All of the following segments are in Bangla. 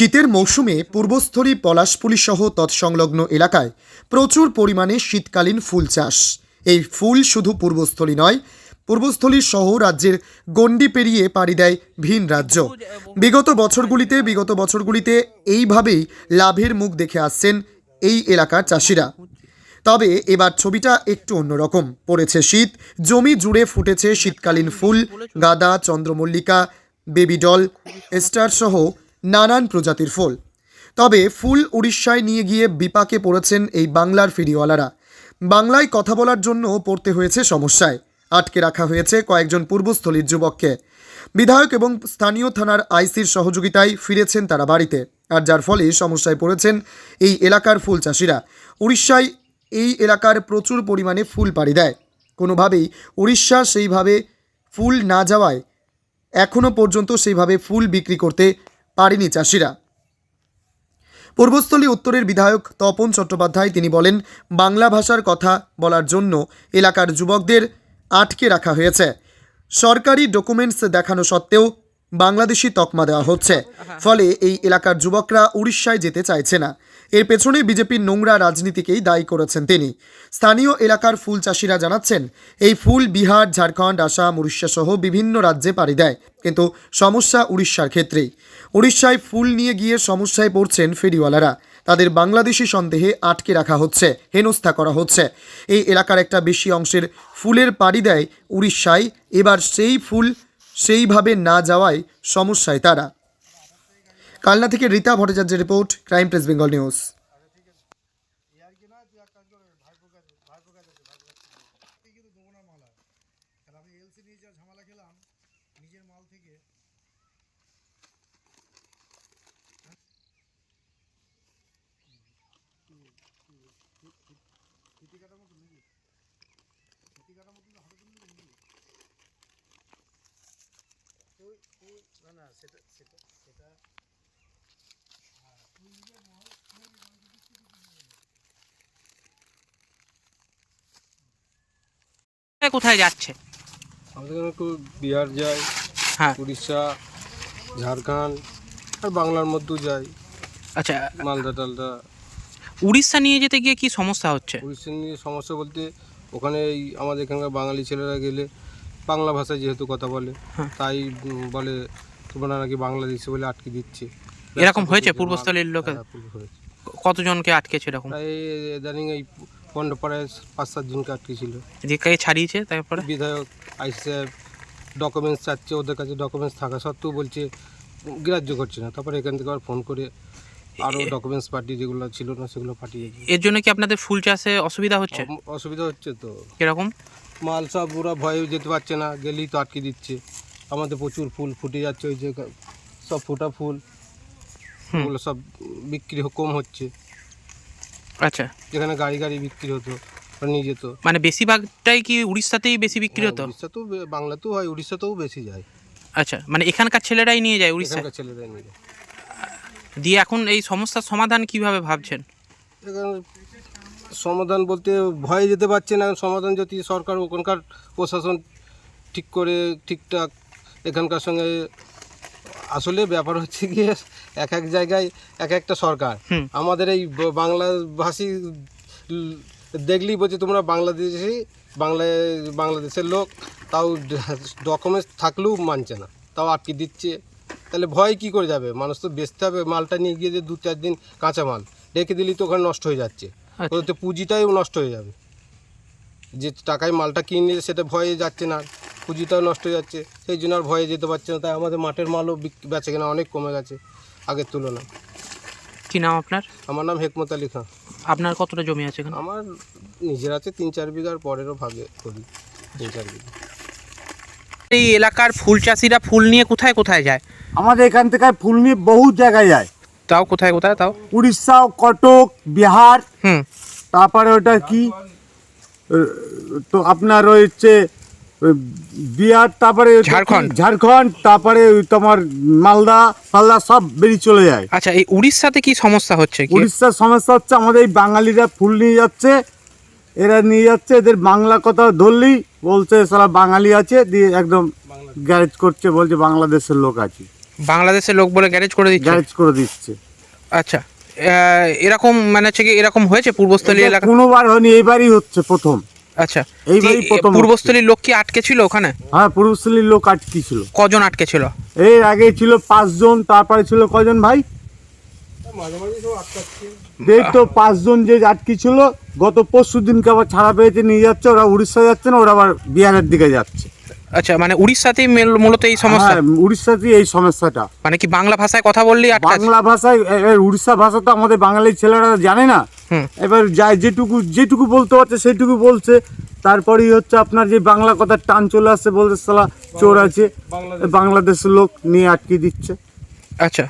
শীতের মৌসুমে পূর্বস্থলী পলাশপুলি সহ তৎসংলগ্ন এলাকায় প্রচুর পরিমাণে শীতকালীন ফুল চাষ। এই ফুল শুধু পূর্বস্থলী নয়, পূর্বস্থলী সহ রাজ্যের গণ্ডি পেরিয়ে পাড়ি দেয় ভিন রাজ্য। বিগত বছরগুলিতে বিগত বছরগুলিতে এইভাবেই লাভের মুখ দেখে আসছেন এই এলাকার চাষিরা। তবে এবার ছবিটা একটু অন্যরকম পড়েছে শীত, জমি জুড়ে ফুটেছে শীতকালীন ফুল, গাদা, চন্দ্রমল্লিকা, বেবি ডল স্টার সহ নানান প্রজাতির ফুল। তবে ফুল উড়িষ্যায় নিয়ে গিয়ে বিপাকে পড়েছেন এই বাংলার ফেরিওয়ালারা। বাংলায় কথা বলার জন্য পড়তে হয়েছে সমস্যায়। আটকে রাখা হয়েছে কয়েকজন পূর্বস্থলীর যুবককে। বিধায়ক এবং স্থানীয় থানার আইসির সহযোগিতায় ফিরেছেন তারা বাড়িতে। আর যার ফলে সমস্যায় পড়েছেন এই এলাকার ফুল চাষিরা। উড়িষ্যায় এই এলাকার প্রচুর পরিমাণে ফুল পাড়ি দেয়। কোনোভাবেই উড়িষ্যা সেইভাবে ফুল না যাওয়ায় এখনও পর্যন্ত সেইভাবে ফুল বিক্রি করতে পারেনি চাষিরা। পূর্বস্থলী উত্তরের বিধায়ক তপন চট্টোপাধ্যায় তিনি বলেন, বাংলা ভাষার কথা বলার জন্য এলাকার যুবকদের আটকে রাখা হয়েছে। সরকারি ডকুমেন্টস দেখানো সত্ত্বেও বাংলাদেশি তকমা দেওয়া হচ্ছে। ফলে এই এলাকার যুবকরা উড়িষ্যায় যেতে চাইছে না। এর পেছনে বিজেপির নোংরা রাজনীতিকেই দায়ী করেছেন তিনি। স্থানীয় এলাকার ফুল চাষিরা জানাচ্ছেন, এই ফুল বিহার, ঝাড়খণ্ড, আসাম, উড়িষ্যা সহ বিভিন্ন রাজ্যে পাড়ি দেয়, কিন্তু সমস্যা উড়িষ্যার ক্ষেত্রেই। উড়িষ্যায় ফুল নিয়ে গিয়ে সমস্যায় পড়ছেন ফেরিওয়ালারা। তাদের বাংলাদেশি সন্দেহে আটকে রাখা হচ্ছে, হেনস্থা করা হচ্ছে। এই এলাকার একটা বেশি অংশের ফুলের পাড়ি দেয় উড়িষ্যায়। এবার সেই ফুল সেইভাবে না যাওয়ায় সমস্যায় তারা। কালনা থেকে রীতা ভট্টাচার্যের report crime press Bengal news. কোথায় কোথায় যাচ্ছে? আমাদের এখানে বিহার যায় হ্যাঁ। উড়িষ্যা ঝাড়খণ্ড আর বাংলার মধ্যেও যায় আচ্ছা মালদা টালদা। উড়িষ্যা নিয়ে যেতে গিয়ে কি সমস্যা হচ্ছে? উড়িষ্যা নিয়ে সমস্যা বলতে ওখানে এই আমাদের এখানকার বাঙালি ছেলেরা গেলে বাংলা ভাষায় যেহেতু কথা বলে হ্যাঁ। তাই বলে তোমরা নাকি বাংলাদেশে বলে আটকে দিচ্ছে। এরকম হয়েছে হ্যাঁ, পূর্বস্থলীর লোকে কতজনকে আটকেছে এরকম? ইদানিং এই পণ্ডপাড়ায় পাঁচ সাত জনকে আটকেছিল। দিকে ছাড়িয়েছে তারপরে? বিধায়ক আই সাহেব ডকুমেন্টস চাচ্ছে ওদের কাছে ডকুমেন্টস থাকা সত্ত্বেও বলছে গ্রাহ্য করছে না। তারপরে এখান থেকে আবার ফোন করে আরও ডকুমেন্টস পাঠিয়ে যেগুলো ছিল না সেগুলো পাঠিয়ে এর জন্য কি আপনাদের ফুল চাষে অসুবিধা হচ্ছে? অসুবিধা হচ্ছে তো। কীরকম? মাল সব ওরা ভয়ে যেতে পারছে না গেলেই তো আটকে দিচ্ছে। আমাদের প্রচুর ফুল ফুটে যাচ্ছে ওই যে সব ফোটা ফুল। ওগুলো সব বিক্রি কম হচ্ছে। আচ্ছা। যেখানে গাড়ি গাড়ি বিক্রি হতো নিয়ে যেত। মানে বেশিরভাগটাই কি উড়িষ্যাতেই বেশি বিক্রি হ্যাঁ, হতো? উড়িষ্যাতেও বাংলাতেও হয় উড়িষ্যাতেও বেশি যায়। আচ্ছা মানে এখানকার ছেলেরাই নিয়ে যায় উড়িষ্যা? এখানকার ছেলেরা নিয়ে যায়। দিয়ে এখন এই সমস্যার সমাধান কীভাবে ভাবছেন? সমাধান বলতে ভয়ে যেতে পারছে না সমাধান যদি সরকার ওখানকার প্রশাসন ঠিক করে ঠিকঠাক এখানকার সঙ্গে আসলে ব্যাপার হচ্ছে গিয়ে এক এক জায়গায় এক একটা সরকার। আমাদের এই ব- বাংলা ভাষী দেখলেই বলছে তোমরা বাংলাদেশি বাংলায় বাংলাদেশের লোক তাও ডকুমেন্টস থাকলেও মানছে না তাও আটকে দিচ্ছে। তাহলে ভয় কি করে যাবে? মানুষ তো বেচতে হবে মালটা নিয়ে গিয়ে যে দু চার দিন কাঁচা মাল রেখে দিলেই তো ওখানে নষ্ট হয়ে যাচ্ছে। ওদের ওতে পুঁজিটাও নষ্ট হয়ে যাবে। যে টাকায় মালটা কিনে সেটা ভয়ে যাচ্ছে না। পুঁজিটাও নষ্ট হয়ে যাচ্ছে সেই জন্য আর ভয়ে যেতে পারছে না। তাই আমাদের মাঠের মালও বেচে কেনা অনেক কমে গেছে আগের তুলনায়। কি নাম আপনার? আমার নাম হেকমত আলী খান আপনার কতটা জমি আছে এখানে? আমার নিজের আছে তিন চার বিঘার পরেরও ভাগে করি তিন চার বিঘা। এই এলাকার ফুল চাষিরা ফুল নিয়ে কোথায় কোথায় যায়? আমাদের এখান থেকে ফুল নিয়ে বহু জায়গায় যায়। তাও কোথায় কোথায় তাও? উড়িষ্যা কটক বিহার। হুম। তারপরে ওটা কি? তো আপনার রয়েছে বিহার তারপরে? ঝাড়খণ্ড। ঝাড়খণ্ড তারপরে তোমার মালদা ফালদা সব বেরিয়ে চলে যায়। আচ্ছা এই উড়িষ্যাতে কি সমস্যা হচ্ছে উড়িষ্যার সমস্যা হচ্ছে আমাদের এই বাঙালিরা ফুল নিয়ে যাচ্ছে এরা নিয়ে যাচ্ছে এদের বাংলা কথা ধরলেই বলছে সারা বাঙালি আছে দিয়ে একদম গ্যারেজ করছে বলছে বাংলাদেশের লোক আছে। বাংলাদেশের লোক বলে গ্যারেজ করে দিচ্ছে? গ্যারেজ করে দিচ্ছে। আচ্ছা এরকম মানে হচ্ছে কি এরকম হয়েছে পূর্বস্থলী এলাকা? কোনোবার হয়নি এইবারই হচ্ছে প্রথম। আচ্ছা। এইবারই প্রথম পূর্বস্থলীর লোক কি আটকে ছিল ওখানে? হ্যাঁ পূর্বস্থলীর লোক আটকি ছিল। কজন আটকে ছিল? এর আগে ছিল পাঁচজন তারপরে ছিল কজন ভাই? এই তো পাঁচজন যে আটকি ছিল গত পরশু দিনকে আবার ছাড়া পেয়েছে নিয়ে যাচ্ছে ওরা উড়িষ্যা যাচ্ছে না ওরা আবার বিহারের দিকে যাচ্ছে। আচ্ছা মানে উড়িষ্যাতেই মেল- মূলত এই সমস্যা? হ্যাঁ উড়িষ্যাতেই এই সমস্যাটা। মানে কি বাংলা ভাষায় কথা বললেই বাংলা ভাষায় উড়িষ্যা ভাষা তো আমাদের বাঙালি ছেলেরা জানে না। এবার যাই যেটুকু যেটুকু বলতে পারছে সেটুকু বলছে। তারপরেই হচ্ছে আপনার যে বাংলা কথা টান চলে আসছে বলতে সালা চোর আছে। বাংলাদেশের লোক নিয়ে আটকে দিচ্ছে। আচ্ছা।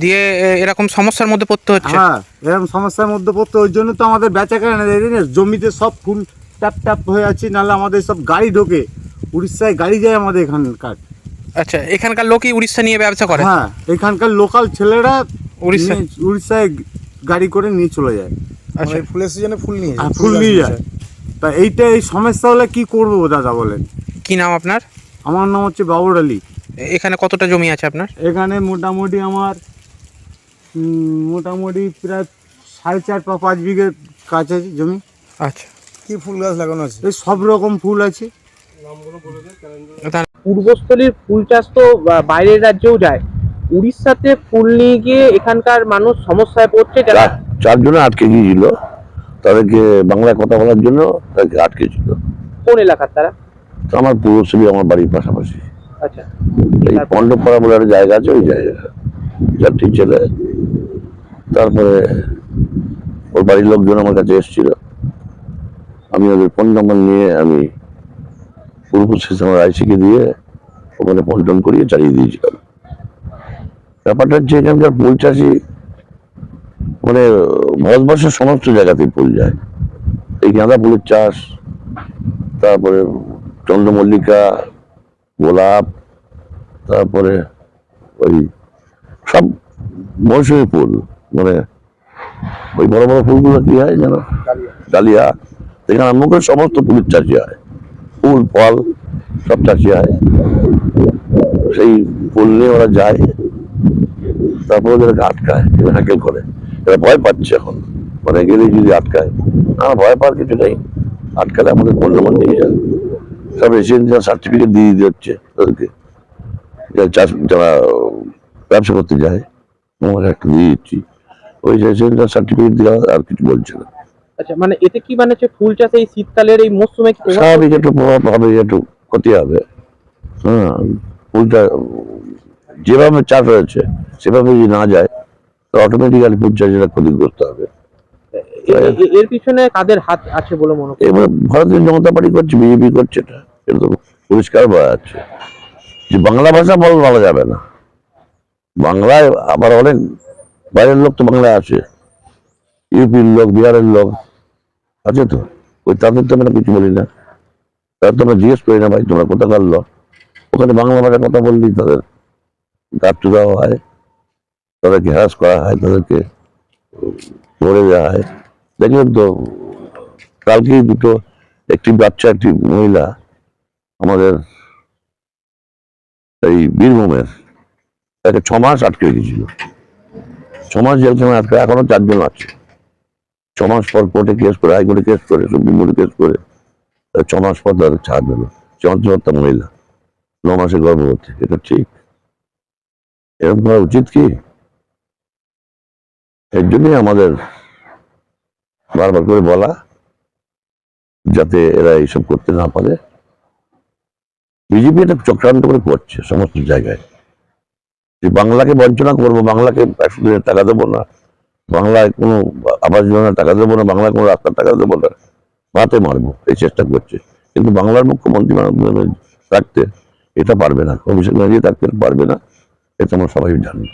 দিয়ে এরকম সমস্যার মধ্যে পড়তে হচ্ছে? হ্যাঁ এরকম সমস্যার মধ্যে পড়তে ওই জন্য তো আমাদের বেচা কেনা? জমিতে সব ফুল ট্যাপ ট্যাপ হয়ে আছে নাহলে আমাদের সব গাড়ি ঢোকে। উড়িষ্যায় গাড়ি যায় আমাদের এখানকার। আচ্ছা এখানকার লোকই উড়িষ্যা নিয়ে ব্যবসা করে? হ্যাঁ এখানকার লোকাল ছেলেরা উড়িষ্যা? উড়িষ্যায় গাড়ি করে নিয়ে চলে যায়। আচ্ছা ফুলের সিজনে ফুল নিয়ে যায় ফুল নিয়ে যায়। তা এইটা এই সমস্যা হলে কি করব দাদা বলেন? কি নাম আপনার? আমার নাম হচ্ছে বাবুর আলী। এখানে কতটা জমি আছে আপনার? এখানে মোটামুটি আমার মোটামুটি প্রায় সাড়ে চার পা পাঁচ বিঘে কাছে আছে জমি। আচ্ছা। কি ফুল গাছ লাগানো আছে? এই সব রকম ফুল আছে। পূর্বস্থলীর ফুল চাষ তো বাইরের রাজ্যেও যায়। উড়িষ্যাতে ফুল নিয়ে গিয়ে এখানকার মানুষ সমস্যায় পড়ছে যারা চার- চারজনে আটকে গিয়েছিল। তাদেরকে বাংলায় কথা বলার জন্য তাদেরকে আটকে ছিল। কোন এলাকার তারা? আমার পূর্বশ্রী আমার বাড়ির পাশাপাশি। আচ্ছা। এই পণ্ডপাড়া বলে একটা জায়গা আছে ওই জায়গা চারটি ছেলে। তারপরে ওর বাড়ির লোকজন আমার কাছে এসেছিল। আমি ওদের ফোন নাম্বার নিয়ে আমি পূর্ব আমার আইসিকে দিয়ে ওখানে পল্টন করিয়ে চালিয়ে দিয়েছিলাম। ব্যাপারটা হচ্ছে এখানকার ফুল চাষি মানে ভারতবর্ষের সমস্ত জায়গাতেই ফুল যায়। এই গাঁদা ফুলের চাষ, তারপরে চন্দ্রমল্লিকা, গোলাপ, তারপরে ওই সব মৌসুমি ফুল মানে ওই বড় বড় ফুলগুলো কি হয় যেন? ডালিয়া। এখানে আরম্ভ করে সমস্ত ফুলের চাষি হয়। ফুল, ফল, সব চাষি হয়। সেই ফুল নিয়ে ওরা যায়। তারপরে ওদেরকে আটকায় হ্যাকেল করে। এরা ভয় পাচ্ছে এখন। মানে গেলে যদি আটকায়। না ভয় পাওয়ার কিছু নেই। আটকালে আমাদের পণ্য নিয়ে যায় সব রেসিডেন্সিয়াল সার্টিফিকেট দিয়ে দিতে হচ্ছে তাদেরকে। যারা চাষ যারা ব্যবসা করতে যায় আমরা একটা দিয়ে দিচ্ছি। ওই রেসিডেন্সিয়াল সার্টিফিকেট দেওয়া আর কিছু বলছে না। আচ্ছা মানে এতে কি মানে হচ্ছে ফুল চাষে এই শীতকালের এই মরশুমে স্বাভাবিক একটু প্রভাব হবে একটু ক্ষতি হবে। হ্যাঁ ফুলটা যেভাবে চাপ হয়েছে সেভাবে যদি না যায় তো অটোমেটিক্যালি চাষিরা ক্ষতিগ্রস্ত হবে। এর পিছনে কাদের হাত আছে বলে মনে করেন এবার ভারতীয় জনতা পার্টি করছে বিজেপি করছে এটা। এটা তো পরিষ্কার বোঝা যাচ্ছে যে বাংলা ভাষা বল বলা যাবে না। বাংলায় আবার অনেক বাইরের লোক তো বাংলায় আছে। ইউপির লোক বিহারের লোক আছে তো? ওই তাদের তো আমরা কিছু বলি না। তাদের তো আমরা জিজ্ঞেস করি না ভাই তোমরা কোথাকার লোক? ওখানে বাংলা ভাষায় কথা বললি তাদের। গাছ দেওয়া হয় তাদেরকে হ্যারাস করা হয়, তাদেরকে ধরে দেওয়া হয়। দেখলেন তো, কালকেই দুটো, একটি বাচ্চা, একটি মহিলা আমাদের এই বীরভূমের, তাকে ছ মাস আটকে রেখেছিল। ছ মাস জেলখানায় আটকে এখনও চারজন আছে। ছ মাস পর কোর্টে কেস করে, হাইকোর্টে কেস করে, সুপ্রিম কোর্টে কেস করে, ছ মাস পর তাদের ছাড় দিল। চঞ্চলতা মহিলা, ন মাসে গর্ভবতী, এটা ঠিক। এরকম করা উচিত কি? এর জন্যই আমাদের বারবার করে বলা, যাতে এরা এইসব করতে না পারে। বিজেপি এটা চক্রান্ত করে করছে সমস্ত জায়গায়। যে বাংলাকে বঞ্চনা করব, বাংলাকে একশো টাকা দেবো না, বাংলায় কোনো আবাস যোজনার টাকা দেবো না, বাংলায় কোনো রাস্তার টাকা দেবো না ভাতে মারবো, এই চেষ্টা করছে। কিন্তু বাংলার মুখ্যমন্ত্রী মাননীয় রাখতে এটা পারবে না, অভিষেক ব্যানার্জি থাকতে পারবে না। এটা আমরা সবাই জানি।